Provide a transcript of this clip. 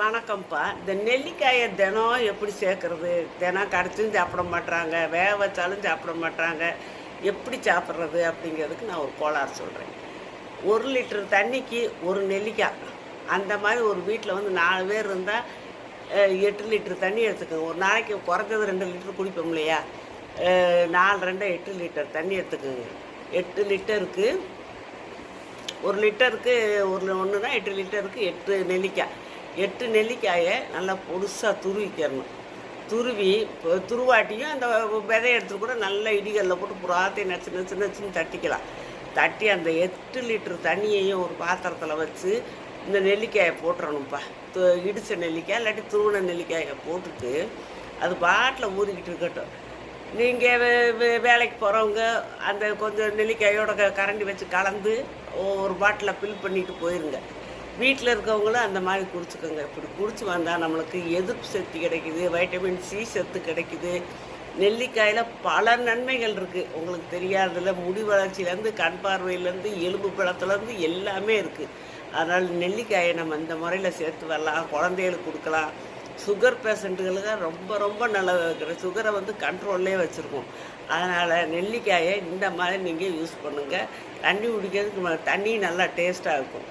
வணக்கம்ப்பா. இந்த நெல்லிக்காயை தினம் எப்படி சேர்க்கறது? தினம் கடைச்சும் சாப்பிட மாட்டாங்க வேக வச்சாலும் சாப்பிட மாட்டாங்க எப்படி சாப்பிட்றது அப்படிங்கிறதுக்கு நான் ஒரு கோளாறு சொல்கிறேன் ஒரு லிட்டர் தண்ணிக்கு ஒரு நெல்லிக்காய். அந்த மாதிரி ஒரு வீட்டில் வந்து நாலு பேர் இருந்தால் எட்டு லிட்டர் தண்ணி எடுத்துக்கோங்க. ஒரு நாளைக்கு குறைஞ்சது ரெண்டு லிட்டர் குடிப்போம் இல்லையா? நாலு ரெண்டு எட்டு லிட்டர் தண்ணி எடுத்துக்கோங்க. எட்டு லிட்டருக்கு ஒரு லிட்டருக்கு ஒரு ஒன்றுனா எட்டு லிட்டருக்கு எட்டு நெல்லிக்காய். எட்டு நெல்லிக்காயை நல்லா பொடுசாக துருவிக்கிறணும் துருவி இப்போ துருவாட்டியும் அந்த விதைய எடுத்து கூட நல்லா இடிகளில் போட்டு புறாத்தையும் நச்சு நச்சு நச்சுன்னு தட்டிக்கலாம். தட்டி அந்த எட்டு லிட்டர் தண்ணியையும் ஒரு பாத்திரத்தில் வச்சு இந்த நெல்லிக்காயை போட்டுறணும்ப்பா. து இடித்த நெல்லிக்காய் இல்லாட்டி துருவின நெல்லிக்காயை போட்டுட்டு அது பாட்டில் ஊறிக்கிட்டு இருக்கட்டும். நீங்கள் வே வே- வேலைக்கு போகிறவங்க அந்த கொஞ்சம் நெல்லிக்காயோட க கரண்டி வச்சு கலந்து ஒரு பாட்டில் ஃபில் பண்ணிட்டு போயிருங்க. வீட்டில் இருக்கவங்களும் அந்த மாதிரி குடிச்சுக்கோங்க. இப்படி குடிச்சு வந்தால் நம்மளுக்கு எதிர்ப்பு சக்தி கிடைக்குது வைட்டமின் சி சத்து கிடைக்குது. நெல்லிக்காயில் பல நன்மைகள் இருக்குது உங்களுக்கு தெரியாததில் முடி வளர்ச்சியிலேருந்து கண் பார்வையிலேருந்து எலும்பு பழத்துலேருந்து எல்லாமே இருக்குது அதனால் நெல்லிக்காயை நம்ம இந்த முறையில் சேர்த்து வரலாம் குழந்தைகளுக்கு கொடுக்கலாம். சுகர் பேஷண்ட்டுகளுக்கு ரொம்ப ரொம்ப நல்லதாக இருக்கிற சுகரை வந்து கண்ட்ரோல்லே வச்சுருக்கோம். அதனால் நெல்லிக்காயை இந்த மாதிரி நீங்கள் யூஸ் பண்ணுங்கள் தண்ணி குடிக்கிறதுக்கு தண்ணி நல்லா டேஸ்ட்டாக இருக்கும்.